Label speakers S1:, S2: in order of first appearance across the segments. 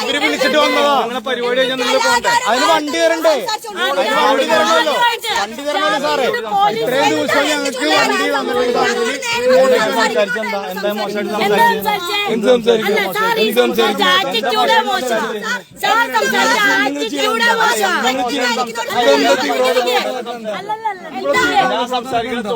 S1: ഇവർ വിളിച്ചിട്ട് വന്നതാ.
S2: നിങ്ങളെ പരിപാടി കഴിഞ്ഞാൽ നിങ്ങൾ പോകണ്ടേ
S1: അതിന് വണ്ടി വരണ്ടേ അതിന് വണ്ടി തരണമല്ലോ വണ്ടി തരണമല്ലോ സാറേ. ഇത്രയും ദിവസം ഞങ്ങൾക്ക് വണ്ടി
S2: എന്താ മോശമായിട്ട് സംസാരിച്ചത്? എന്ത് സംസാരിക്കും.
S3: എന്താ?
S2: സംസാരിക്കുന്നത്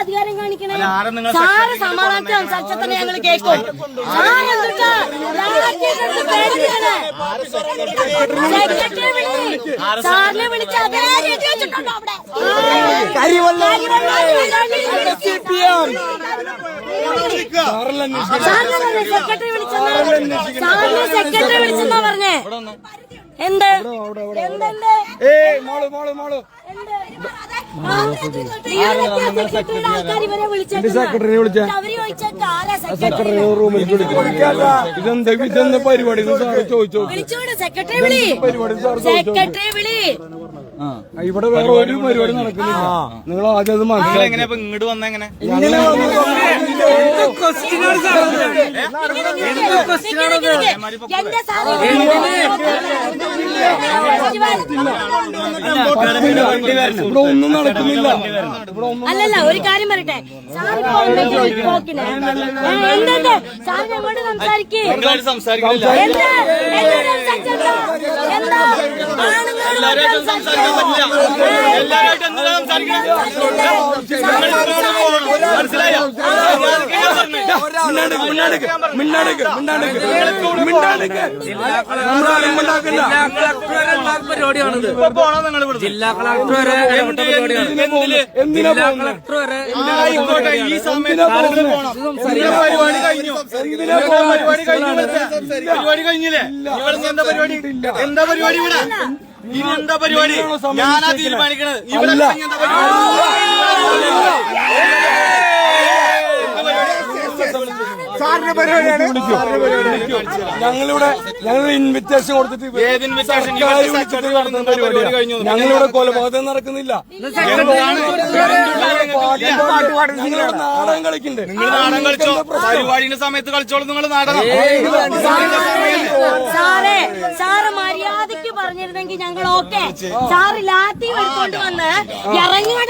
S3: അധികാരം കാണിക്കണേ
S2: ആരാ നിങ്ങൾ
S3: സാറ് സമാധാനത്തിൽ സംസാരിച്ചാൽ തന്നെ ഞങ്ങൾ കേൾക്കും. സാറിനെ വിളിച്ച് സെക്രട്ടറി വിളിച്ചെന്നാ സെക്രട്ടറി വിളിച്ചെന്നാ പറഞ്ഞേ. എന്ത്?
S1: സെക്രട്ടറിയെ വിളിച്ചേ?
S3: സെക്രട്ടറി
S1: റൂമിൽ ഇതെന്താ ഇതെന്താ പരിപാടി സാറ് ചോദിച്ചോ
S3: വിളിച്ചോട് സെക്രട്ടറി വിളി സെക്രട്ടറി വിളി
S1: ഇവിടെ വേറെ ഒരു പരിപാടി നടക്കുന്നില്ല നിങ്ങൾ ആദ്യം അത്
S2: മനസ്സിലായി ഇങ്ങോട്ട് വന്ന എങ്ങനെ
S1: ഇവിടെ ഒന്നും നടക്കുന്നില്ല
S3: അല്ലല്ല ഒരു കാര്യം പറയട്ടെ എന്തെന്ത് സാറിന് അങ്ങോട്ട് സംസാരിക്കേ. എന്ത്? എന്നോട് എന്താ? ആണുങ്ങളോട്
S2: സംസാരിക്കാൻ പറ്റില്ല. മനസ്സിലായോ?
S4: പരിപാടിയാണിത്
S2: ഇപ്പൊ പോണോ നിങ്ങൾ ഇവിടെ
S4: ജില്ലാ കളക്ടർ വരെ
S1: പോകുന്നത്
S4: കളക്ടർ വരെ
S2: ആയിക്കോട്ടെ ഈ സമയത്ത് പരിപാടി കഴിഞ്ഞു പരിപാടി കഴിഞ്ഞു. പരിപാടി കഴിഞ്ഞില്ലേ എന്താ പരിപാടി എന്താ പരിപാടി ഇവിടെ ഇനി എന്താ പരിപാടി ഞാനാ തീരുമാനിക്കണത് ഇവിടെ. എന്താ പരിപാടി
S1: സാറിന്റെ പരിപാടിയാണ് ഞങ്ങളിവിടെ ഞങ്ങൾ ഇൻവിറ്റേഷൻ കൊടുത്തിട്ട്. ഞങ്ങളിവിടെ കൊലപാതകം നടക്കുന്നില്ല നാടകം കളിക്കുന്നുണ്ട്
S2: നിങ്ങൾ നാടകം കളിച്ചോ പരിപാടിന്റെ സമയത്ത് കളിച്ചോളൂ നിങ്ങൾ നാടകം
S3: സാറേ സാറ് മര്യാദയ്ക്ക് പറഞ്ഞിരുന്നെങ്കിൽ ഞങ്ങൾ ഓക്കെ സാറ് ലാത്തി എടുത്തോണ്ട് വന്ന് ഇറങ്ങിയടാ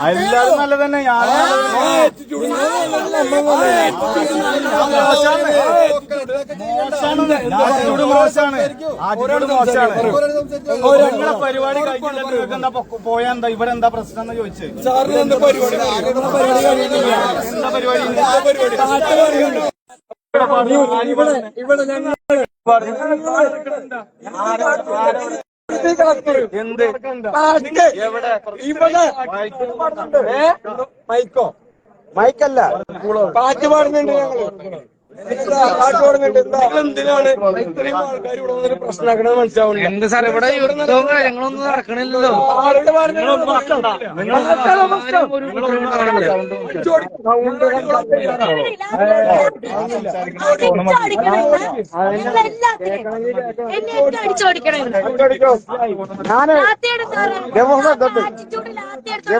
S2: എല്ലാരും നല്ല തന്നെ മോശമാണ് ആറ്റിറ്റ്യൂഡ് മോശമാണ് നിങ്ങളെ പരിപാടി കഴിഞ്ഞില്ല പോയാ എന്താ ഇവിടെ എന്താ പ്രശ്നം എന്ന് ചോദിച്ചത്
S1: എന്താ പരിപാടി ഇവിടെ ഞങ്ങൾ
S2: എന്ത്?
S1: എവിടെ? ഇവിടെ? മൈക്കോ. മൈക്കല്ല. പാട്ട് പാടുന്നുണ്ട് ഞങ്ങൾ. എന്തിനാണ് ഇത്രയും ആൾക്കാർ ഇവിടെ മനസ്സിലാവുന്നില്ല.
S4: എന്ത് സാർ ഇവിടെ യുദ്ധവും കാര്യങ്ങളൊന്നും നടക്കണില്ലല്ലോ.
S1: ആരുടെ പാടുന്നത് എന്താ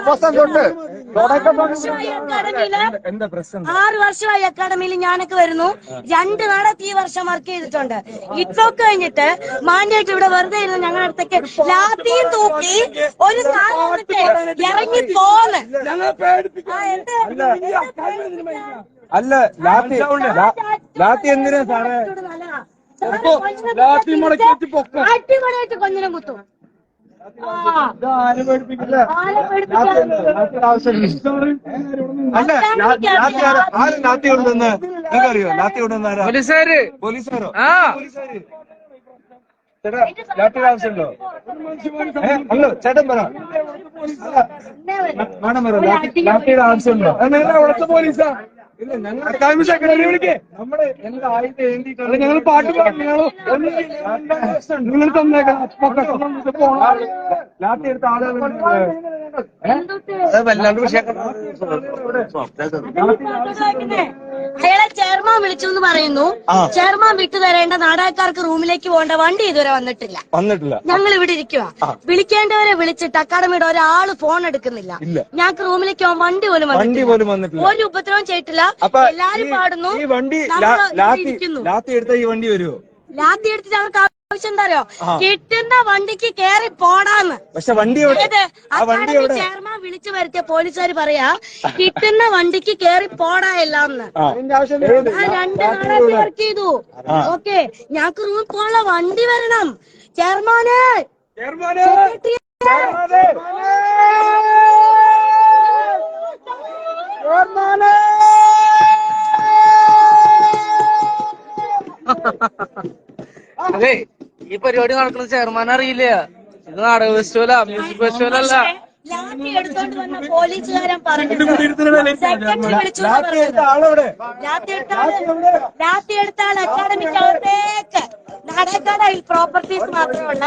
S1: പ്രശ്നം
S3: ആറ് വർഷമായി അക്കാദമിയിൽ ഞാനൊക്കെ വരുന്നു. രണ്ട് നാടകത്ത് ഈ വർഷം വർക്ക് ചെയ്തിട്ടുണ്ട്. ഇപ്പൊക്കെ കഴിഞ്ഞിട്ട് മാന്യായിട്ട് ഇവിടെ വെറുതെ ഇരുന്ന് ഞങ്ങളുടെ അടുത്തേക്ക് ലാത്തിയും തൂക്കി ഒരു ഇറങ്ങി പോന്ന്.
S1: അല്ല ലാത്തി ലാത്തി എന്തിനാ സാറേ?
S3: അടിപൊളിയായിട്ട് കൊഞ്ഞിനും കുത്തും
S1: അല്ല ആര് ലാത്തി കൊണ്ടുവന്ന് നിങ്ങൾക്കറിയോ? ലാത്തി കൊണ്ടുവന്ന ആരാ
S4: പോലീസുകാര്.
S1: പോലീസുകാരോ?
S4: ആ.
S1: ചേട്ടാ ലാത്തിയുടെ ആവശ്യമുണ്ടോ? അല്ല ചേട്ടൻ പറ. മാഡം പറ ലാത്തിയുടെ ആവശ്യമുണ്ടോ? അവിടുത്തെ പോലീസാ. അക്കാദമി സെക്രട്ടറി വിളിക്കേ. നമ്മൾ ഞങ്ങൾ ആദ്യത്തെ എഴുതിയിട്ടുണ്ട് ഞങ്ങൾ പാട്ട് പാടും ഞങ്ങൾ നിങ്ങൾ തന്നേക്കാം അപ്പൊ പോണം ലാത്തി എടുത്ത ആളുകൾ വല്ലാണ്ട്
S3: അയാളെ ചെയർമാൻ വിളിച്ചു എന്ന് പറയുന്നു. ചെയർമാൻ വിട്ടു തരേണ്ട നാടകക്കാർക്ക് റൂമിലേക്ക് പോകേണ്ട വണ്ടി ഇതുവരെ വന്നിട്ടില്ല.
S1: വന്നിട്ടില്ല.
S3: ഞങ്ങൾ ഇവിടെ ഇരിക്കുക വിളിക്കേണ്ടവരെ വിളിച്ചിട്ട് അക്കാഡമിയുടെ ഒരാൾ ഫോൺ എടുക്കുന്നില്ല. ഞങ്ങൾക്ക് റൂമിലേക്ക് പോകാൻ വണ്ടി പോലും
S1: വണ്ടി പോലും വന്നിട്ടില്ല.
S3: ഒരു ഉപദ്രവം ചെയ്തിട്ടില്ല. എല്ലാരും പാടുന്നു.
S1: ഈ വണ്ടി ലാത്തി എടുത്ത ഈ വണ്ടി വരുമോ
S3: ലാത്തി എടുത്തിട്ട് ഞങ്ങൾക്ക് ആവശ്യം എന്താ അറിയോ കിട്ടുന്ന വണ്ടിക്ക് കേറി പോടാന്ന്.
S1: പക്ഷെ വണ്ടി
S3: ചെയർമാൻ വിളിച്ചു വരുത്തിയ പോലീസുകാർ പറയാ കിട്ടുന്ന വണ്ടിക്ക് കേറി പോടാ എല്ലാന്ന്. രണ്ട് നാളായിട്ട് വർക്ക് ചെയ്തു. ഓക്കെ ഞങ്ങക്ക് റൂം പോലെ വണ്ടി വരണം. ചെയർമാനെ!
S1: ചെയർമാനെ!
S4: അതെ. ഈ പരിപാടി നടക്കുന്ന ചെയർമാൻ അറിയില്ല. ഇത് നാടക ഫെസ്റ്റിവലാ മ്യൂസിക് ഫെസ്റ്റിവൽ അല്ല.
S3: ലാത്തി എടുത്തോണ്ട് വന്ന പോലീസുകാരൻ പറഞ്ഞു സെക്രട്ടറി വിളിച്ചു
S1: ലാത്തി
S3: എടുത്താൽ ലാത്തി എടുത്താൽ അക്കാഡമിക്കകത്തേക്ക് നാടകക്കടയിൽ പ്രോപ്പർട്ടീസ് മാത്രമുള്ള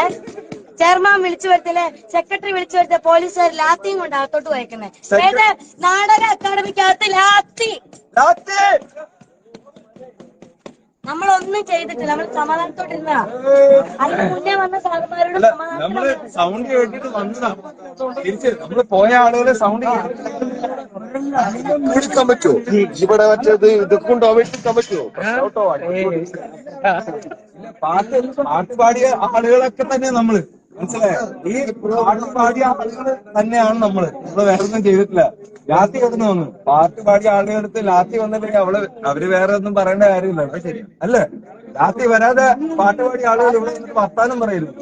S3: ചെയർമാൻ വിളിച്ചു വരുത്തില്ലേ? സെക്രട്ടറി വിളിച്ചു വരുത്തിയ പോലീസുകാർ ലാത്തിയും കൊണ്ട് അകത്തോട്ട് പോയേക്കുന്നത് ഏത് നാടക അക്കാഡമിക്കകത്ത് ലാത്തി?
S1: ലാത്തി!
S3: നമ്മളൊന്നും ചെയ്തിട്ടില്ല. നമ്മൾ സമാധാനത്തോട്ടിരുന്ന. അതിന് മുന്നേ വന്ന സാറുമാരോട് നമ്മൾ
S1: സൗണ്ട് കേട്ടിട്ട് വന്നതാ. തിരിച്ച് നമ്മൾ പോയ ആളുകളെ സൗണ്ട്
S5: എടുക്കാൻ പറ്റുമോ? ഇവിടെ മറ്റേത് ഇതൊക്കെ കൊണ്ടുപോകാൻ എടുക്കാൻ പറ്റുമോ
S1: പാട്ട് പാട്ട് പാടിയ ആളുകളൊക്കെ തന്നെ നമ്മൾ. മനസ്സിലായോ? ഈ പാട്ട് പാടിയ ആളുകൾ തന്നെയാണ് നമ്മൾ. നമ്മൾ വേറെ ഒന്നും ചെയ്തിട്ടില്ല. ലാത്തി കിടന്നു വന്നു. പാട്ട് പാടിയ ആളുടെ അടുത്ത് ലാത്തി വന്നില്ലെങ്കിൽ അവൾ അവർ വേറെ ഒന്നും പറയേണ്ട കാര്യമില്ല. ശരി. അല്ലേ? ലാത്തി വരാതെ പാട്ട് പാടിയ ആളുകൾ ഇവിടെ വർത്താനം പറയരുത്.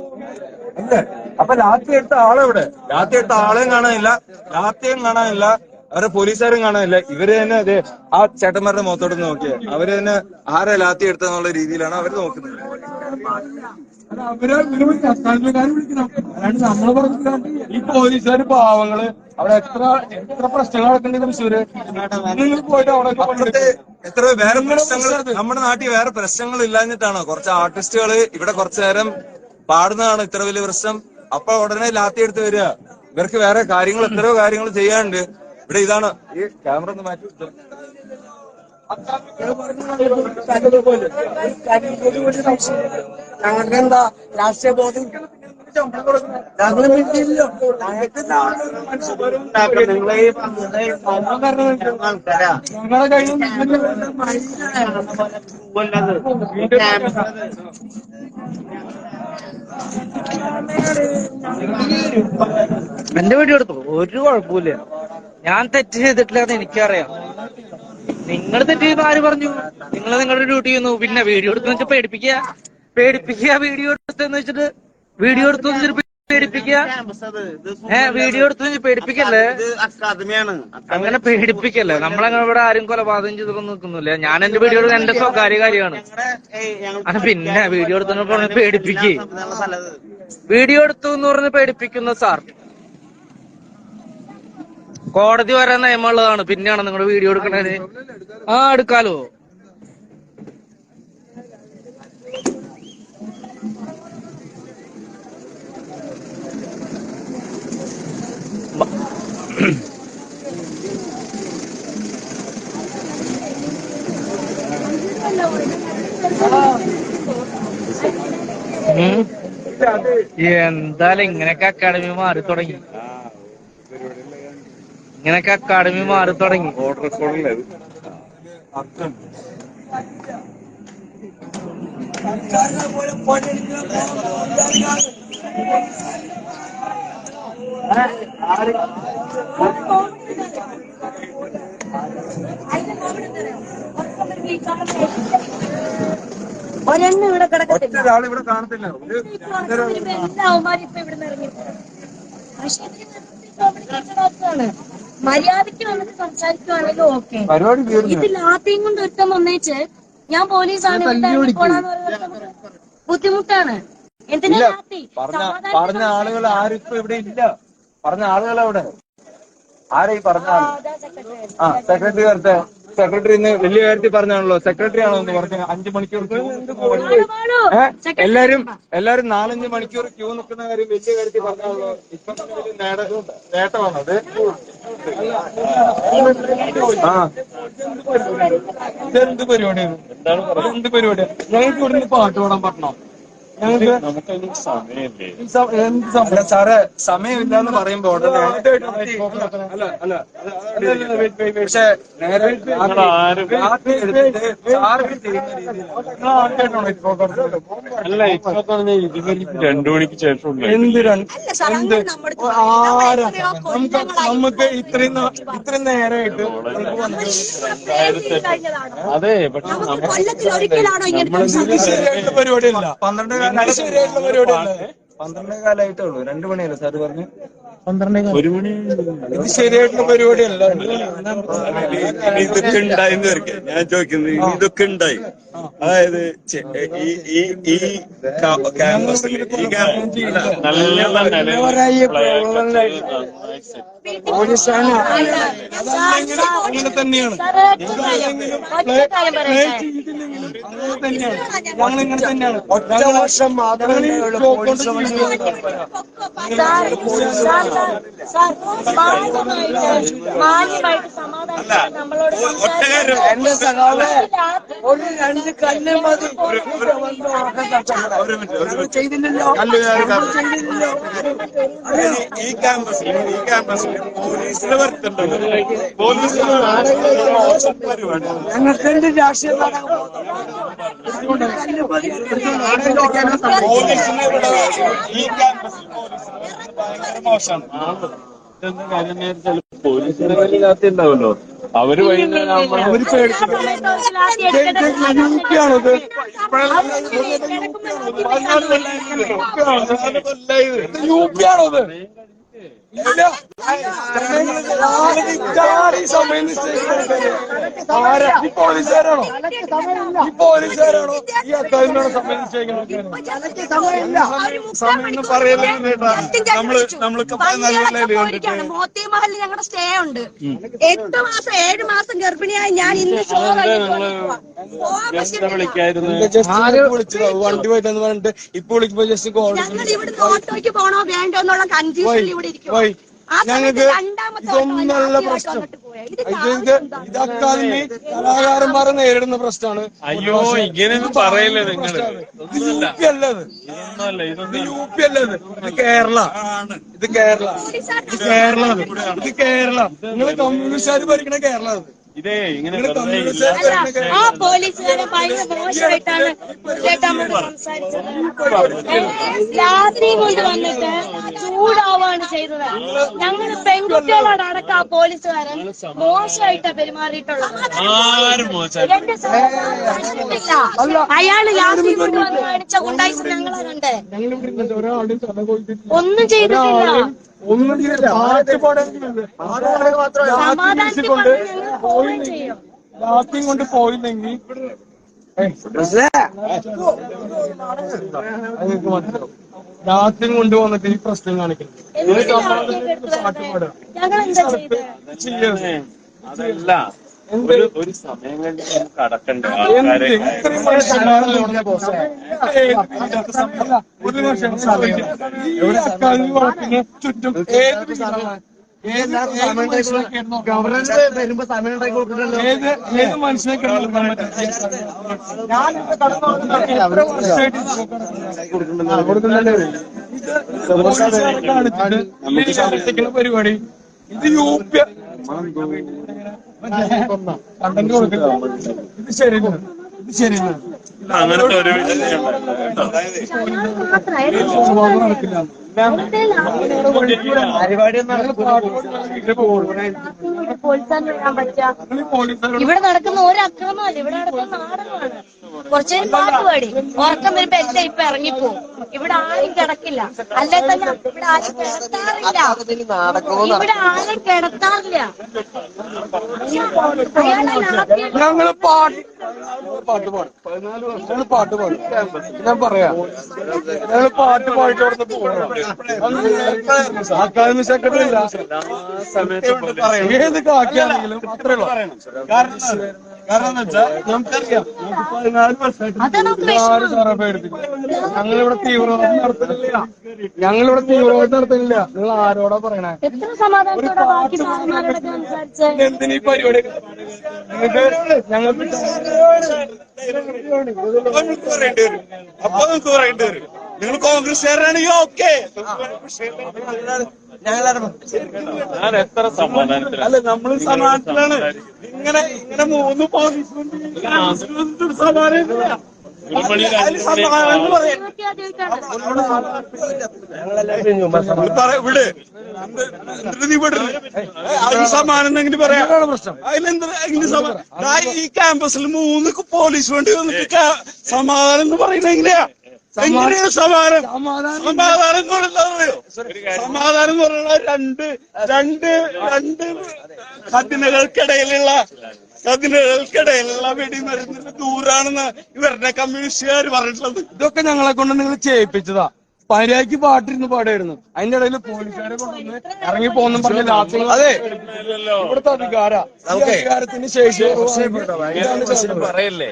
S1: അല്ലേ? അപ്പൊ ലാത്തി എടുത്ത ആളെവിടെ? ലാത്തി എടുത്ത ആളെയും കാണാനില്ല. ലാത്തിയും കാണാനില്ല. അവരെ പോലീസുകാരും കാണാനില്ല. ഇവർ തന്നെ അതെ ആ ചേട്ടന്മാരുടെ മുഖത്തോട്ട് നോക്കിയ. അവർ തന്നെ ആരെ ലാത്തി എടുത്തെന്നുള്ള രീതിയിലാണ് അവർ നോക്കുന്നത്.
S6: അവരെ ഇവർ വിളിക്കണം വിളിക്കണം അല്ലാണ്ട് നമ്മൾ പറഞ്ഞില്ല ഈ പോലീസുകാര് പാവങ്ങൾ. അവിടെ എത്ര എത്ര പ്രശ്നങ്ങൾ നടക്കുന്നുണ്ട് തൃശ്ശൂര് പോയിട്ട് അവിടെ
S1: എത്ര വേറെ പ്രശ്നങ്ങൾ നമ്മുടെ നാട്ടിൽ വേറെ പ്രശ്നങ്ങൾ ഇല്ലാഞ്ഞിട്ടാണോ? കുറച്ച് ആർട്ടിസ്റ്റുകൾ ഇവിടെ കുറച്ചു നേരം പാടുന്നതാണ് ഇത്ര വലിയ പ്രശ്നം. അപ്പൊ ഉടനെ ലാത്തി എടുത്ത് വരിക. ഇവർക്ക് വേറെ കാര്യങ്ങൾ എത്രയോ കാര്യങ്ങൾ ചെയ്യാനുണ്ട്. ഇവിടെ ഇതാണ്. ഈ ക്യാമറ ഒന്ന് മാറ്റി.
S4: ഞങ്ങൾക്ക് എന്താ രാഷ്ട്രീയ ബോധം എന്റെ വീഡിയോ എടുത്തു? ഒരു കുഴപ്പമില്ല ഞാൻ തെറ്റ് ചെയ്തിട്ടില്ലെന്ന് എനിക്കറിയാം. നിങ്ങൾ തെറ്റ് ആര് പറഞ്ഞു? നിങ്ങൾ നിങ്ങളുടെ ഡ്യൂട്ടി ചെയ്യുന്നു. പിന്നെ വീഡിയോ എടുത്ത് വെച്ചാൽ പേടിപ്പിക്കുക. പേടിപ്പിക്കുക വീഡിയോ എടുത്തെന്ന് വെച്ചിട്ട് വീഡിയോ എടുത്തു വെച്ചിട്ട് പേടിപ്പിക്കുക. ഏ വീഡിയോ എടുത്ത് പേടിപ്പിക്കല്ലേ? അങ്ങനെ പേടിപ്പിക്കല്ലേ? നമ്മളങ്ങനെ ഇവിടെ ആരും കൊലപാതകം ചെയ്തൊന്നും നിൽക്കുന്നില്ല. ഞാൻ എന്റെ വീഡിയോ എന്റെ സ്വകാര്യ കാര്യമാണ്. അത് പിന്നെ വീഡിയോ എടുത്തു പറഞ്ഞ് പേടിപ്പിക്കേ. വീഡിയോ എടുത്തു എന്ന് പറഞ്ഞ് പേടിപ്പിക്കുന്ന സാർ. കോടതി വരാൻ നിയമമുള്ളതാണ്. പിന്നെയാണ് നിങ്ങൾ വീഡിയോ എടുക്കണത്? ആ എടുക്കാലോ. എന്തായാലും ഇങ്ങനെയൊക്കെ അക്കാഡമി മാറി തുടങ്ങി. ഇങ്ങനെയൊക്കെ അക്കാഡമി മാറി തുടങ്ങി
S1: ഓർഡർ റെക്കോർഡില്ലേ അത്?
S3: ഒരെണ്ണം ഇവിടെ കിടക്കത്തില്ല
S1: ഒറ്റൊരാൾ ഇവിടെ കാണത്തില്ല ഒരു
S3: എല്ലാ അവന്മാരും ഇപ്പൊ ഇവിടുന്ന് ഇറങ്ങി പക്ഷേ ഇവർ communication ഓക്കെയാണ്. മര്യാദയ്ക്ക് വന്നിട്ട് സംസാരിക്കുവാണെങ്കിൽ ഓക്കെ.
S1: പരിപാടി
S3: ഇത് ലാത്തിയും കൊണ്ട് ഒരുത്തം വന്നേച്ച് ഞാൻ പോലീസാണ് ബുദ്ധിമുട്ടാണ്. എന്തിനാ ലാത്തി
S1: പറഞ്ഞ ആളുകൾ ആരും ഇപ്പൊ ഇവിടെ ഇല്ല. പറഞ്ഞ ആളുകൾ അവിടെ. ആരാ ഈ പറഞ്ഞ
S3: ആ,
S1: സെക്രട്ടറി വരട്ടെ.
S6: സെക്രട്ടറി ഇന്ന് വലിയ കാര്യത്തിൽ പറഞ്ഞാണല്ലോ. സെക്രട്ടറി ആണോ എന്ന് പറഞ്ഞു അഞ്ചു മണിക്കൂർ ക്യൂ? എല്ലാരും എല്ലാരും നാലഞ്ച് മണിക്കൂർ ക്യൂ നിൽക്കുന്ന കാര്യം വലിയ കാര്യത്തിൽ പറഞ്ഞാണല്ലോ. ഇപ്പൊ നേട്ടമാണത് ആ. ഇതെന്ത് പരിപാടിയാണ്? എന്ത് പരിപാടിയാണ്? ഞങ്ങൾക്ക് ഇവിടുന്ന് പാട്ട് പാടാൻ പറഞ്ഞോ ഞങ്ങൾക്ക് സമയം സാറേ സമയമില്ല? എന്ന് പറയുമ്പോൾ അല്ല അല്ല പക്ഷെ നേരെ
S5: അല്ല രണ്ടു മണിക്ക് ശേഷം
S6: എന്ത്
S3: അല്ല
S6: ആരാ? നമുക്ക് നമുക്ക് ഇത്രയും ഇത്രയും നേരമായിട്ട്
S5: അതെ പക്ഷെ
S6: പരിപാടിയല്ല. പന്ത്രണ്ട് കാലം ശരിയായിട്ടുള്ള പരിപാടിയല്ല പന്ത്രണ്ടേ കാലായിട്ടേ ഉള്ളൂ. രണ്ടു മണിയല്ലേ സാറ് പറഞ്ഞു? പന്ത്രണ്ടേ
S5: ഒരു മണി
S6: ഇത് ശരിയായിട്ടുള്ള പരിപാടിയല്ല.
S7: ഇനി ഇതൊക്കെ ഉണ്ടായെന്ന് വരയ്ക്കെ ഞാൻ ചോദിക്കുന്നത് ഇനി ഇതൊക്കെ ഉണ്ടായി. അതായത് ചെ- ഈ ഈ ഈ ക്യാമ്പസിൽ ഈ ക്യാമ്പസ്
S5: നല്ല
S6: അങ്ങനെ തന്നെയാണ്. ഞങ്ങൾ ഇങ്ങനെ തന്നെയാണ്. ഒറ്റ വർഷം മാത്രമേ
S3: സാർ, സാർ, സാർ, സാർ, മാന്യമായിട്ട് മാന്യമായിട്ട് സമാധാനം നമ്മളോട് എന്റെ സഖാവേ
S8: ഒരു രണ്ട് കല്ല് മതി ചെയ്തില്ലല്ലോ ചെയ്തില്ലല്ലോ
S7: ഈ- ക്യാമ്പസിൽ ഈ ക്യാമ്പസിൽ പോലീസിനെ വരുത്തണ്ടല്ലോ പോലീസിനെ
S8: ഞങ്ങൾക്ക് രാഷ്ട്രീയ കല്ല് മതി
S7: പോലീസിനെ ഇവിടെ ഈ ക്യാമ്പസിൽ പോലീസിനെ ഭയങ്കര മോശമാണ്
S5: കാര്യം വെച്ചാൽ പോലീസിന്റെ കയ്യിൽ ലാത്തി ഉണ്ടാവല്ലോ അവർ
S6: അവർ യൂപ്പിയാണത് യൂപ്പിയാണത് ഇല്ല ഇതാണ് ഈ സമയം നിശ്ചയിക്കുന്നത് ആരാ ഈ പോലീസുകാരാണോ ഈ പോലീസുകാരാണോ ഈ അക്കാദമിയാണോ സമയം നിശ്ചയിക്കുന്നത്
S7: സമയം ഒന്നും പറയല്ലേ നമ്മൾ നമ്മളൊക്കെ നല്ലതല്ലേ കണ്ടിട്ട്
S3: മോത്തിമഹലിൽ ഞങ്ങളുടെ സ്റ്റേ ഉണ്ട് എട്ട് മാസം ഏഴ് മാസം ഗർഭിണിയായി ഞാൻ ഇന്ന് ഷോ
S6: വണ്ടി പോയിട്ടെന്ന് പറഞ്ഞിട്ട് ഇപ്പൊ വിളിക്കുമ്പോ ജസ്റ്റ്
S3: ഞങ്ങൾ ഇവിടുന്ന് ഓട്ടോയ്ക്ക് പോണോ വേണ്ടോ എന്നുള്ള കൺഫ്യൂഷൻ ഇവിടെ ഇരിക്കും സമയത്ത്
S6: ഞങ്ങൾക്ക്
S3: ആദ്യമായിട്ട്
S6: പ്രശ്നം.
S3: ഇത്
S6: ഇത് അക്കാദമി കലാകാരന്മാർ നേരിടുന്ന പ്രശ്നമാണ്.
S5: അയ്യോ ഇങ്ങനെയൊന്നും പറയല്ലേ നിങ്ങൾ
S6: ഇത് യു പി അല്ലത്. ഇത് യു പി അല്ല ഇത് കേരള. ഇത് കേരള. ഇത് കേരള. ഇത്. ഇത് കേരള. നിങ്ങൾ കമ്മ്യൂണിസ്റ്റുകാർ ഭരിക്കണ കേരള ഇത്
S5: ഇതേ ഇങ്ങനെ
S3: ആ പോലീസുകാരെ ഭയങ്കര മോശമായിട്ടാണ് ചേട്ടാമ്മോട് സംസാരിച്ചത്. രാത്രി കൊണ്ട് വന്നിട്ട് ചൂടാവാണ് ചെയ്തത്. ഞങ്ങൾ പെൺകുട്ടികളോട് അടക്കം ആ പോലീസുകാരൻ മോശമായിട്ടാ പെരുമാറിയിട്ടുള്ളത്. എന്റെ സഹോദരൻ. അയാൾ രാത്രി കൊണ്ട് വന്ന് കാണിച്ച കൊണ്ടായിട്ട് ഞങ്ങളെ കണ്ടേ. ഒന്നും ചെയ്തിട്ടില്ല.
S6: ഒന്നും ചെയ്തില്ല പാട്ട്
S3: സമാധാനത്തിൽ
S6: കൊണ്ട്
S3: ചെയ്യും.
S6: ലാത്തിയും കൊണ്ട് പോയില്ലെങ്കിൽ രാത്രിയും കൊണ്ട് വന്നിട്ട് ഈ പ്രശ്നം
S3: വരണ്ടേ? ഞങ്ങൾ എന്താ ചെയ്തത്
S5: അതല്ല. ഒരു ഒരു സമയം നമുക്ക് അടക്കണ്ടേ ആൾക്കാരെ?
S6: ഒരു ചുറ്റും ഏത്? ഏത് ഏത് മനുഷ്യനെ
S8: വരുമ്പോ സമയം ഉണ്ടാക്കി
S6: ഏത് ഏത് പരിപാടി. ഇത് യു പി കണ്ടന്റ് കൊടുക്കില്ല ഇത് ശരിയാണ് ഇത് ശരിയാണ്
S5: അങ്ങനത്തെ ഒരു
S6: നടക്കില്ല
S3: ഇവിടെ നടക്കുന്ന ഒരു അക്രമമല്ല ഇവിടെ നടക്കുന്ന നാടകമാണ് പാട്ട് പാടി ഉറക്കം വരുമ്പോ എല്ലാം ഇപ്പൊ ഇറങ്ങിപ്പോവും ഇവിടെ ആരും കിടക്കില്ല അല്ലെ തന്നെ ഇവിടെ ആരും കിടത്താറില്ല ഇവിടെ ആരും കിടത്താറില്ല
S6: ഞങ്ങൾ പാട്ട് പാട്ട് പാടും പതിനാല് വർഷം പാട്ട് പാടും ഞാൻ പറയാം ഞങ്ങൾ പാട്ട് പാടിട്ട് അവിടെ പോകണം ഏത് ഞങ്ങളിവിടെ തീവ്രവാദം നടത്തുന്നില്ല ഞങ്ങളിവിടെ തീവ്രവാദം നടത്തുന്നില്ല നിങ്ങൾ ആരോടാ പറയണേ എന്തിനീ പരിപാടി നിങ്ങൾക്ക് ഞങ്ങൾക്ക്
S7: പറയേണ്ടി വരും അപ്പൊ നിങ്ങൾക്ക് പറയേണ്ടി വരും നിങ്ങൾ കോൺഗ്രസ്സുകാരാണെങ്കിൽ ഓക്കെ
S5: ഞാൻ എത്ര സമാധാനത്തിലാണ്.
S7: അല്ല നമ്മൾ സമാധാനത്തിലാണ്. ഇങ്ങനെ ഇങ്ങനെ മൂന്ന് പോലീസ് സമാധാനം അതിന് സമാധാനം എന്ന് പറയാം.
S3: ഇതൊക്കെ ആദ്യമായിട്ടാണ്.
S7: വിട്. എന്നിട്ട് നീ വിടരുത് അതിന് സമാനം എന്നെങ്കിലും പറയാം അതിനെന്താ എങ്ങനെ സമാനം ഈ ക്യാമ്പസിൽ മൂന്ന് പോലീസ് വണ്ടി വന്നിട്ട് സമാനം സമാധാനം എന്ന് പറയുന്നത് എങ്ങനെയാ? എങ്ങനെയാ സമാധാനം? സമാധാനം എന്ന് സമാധാനം എന്ന് പറയുന്നത് രണ്ട് രണ്ട് രണ്ട് കഥിനകൾക്കിടയിലുള്ള കഥിനകൾക്കിടയിലുള്ള വെടിമരുന്നിന്റെ ദൂരാണെന്ന് ഇവരുടെ കമ്മ്യൂണിസ്റ്റുകാർ പറഞ്ഞിട്ടുള്ളത്.
S6: ഇതൊക്കെ ഞങ്ങളെ കൊണ്ട് നിങ്ങൾ ചെയ്യിപ്പിച്ചതാ. പരിയാക്കി പാട്ടിരുന്ന് പാടായിരുന്നു. അതിന്റെ ഇടയിൽ പോലീസുകാരെ കൊണ്ടുവന്ന് ഇറങ്ങി പോകുന്ന പറഞ്ഞ രാത്രി അതെ. ഇവിടുത്തെ അധികാര. അധികാരത്തിന് ശേഷി
S5: പറയല്ലേ?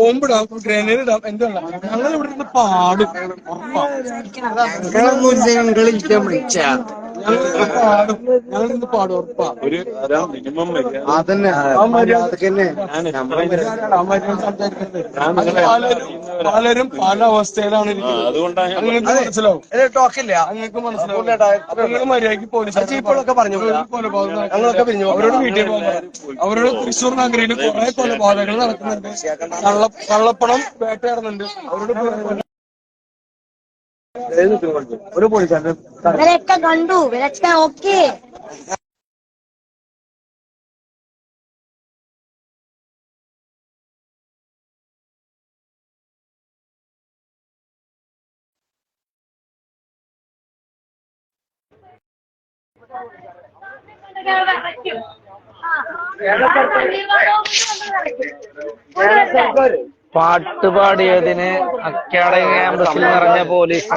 S6: ബോംബിടാം ഗ്രനേഡ് ഇടാം എന്താണ് ഞങ്ങൾ ഇവിടെ നിന്ന് പാടും ഉറപ്പാ ഞങ്ങൾ പാടും
S5: ഒരു മിനിമം
S6: പലരും പല അവസ്ഥയിലാണ് മനസ്സിലാവും നിങ്ങൾക്ക് പോലീസ്
S9: പറഞ്ഞു ഞങ്ങളൊക്കെ പിരിഞ്ഞു.
S6: അവരോട് വീട്ടിൽ പോകാൻ അവരോട് തൃശ്ശൂർ നഗരിയിൽ കൊലപാതകങ്ങൾ നടക്കുന്നുണ്ട് കള്ള കള്ളപ്പണം വേട്ടയാടുന്നുണ്ട് അവരോട്
S9: ഒരു പോലീസുകാരൻ
S3: ഇവരൊക്കെ കണ്ടു. ഇവരൊക്കെ ഓക്കെ.
S4: പാട്ട് പാടിയതിന് അക്കാഡമി ക്യാമ്പസിൽ നിറഞ്ഞ പോലീസ്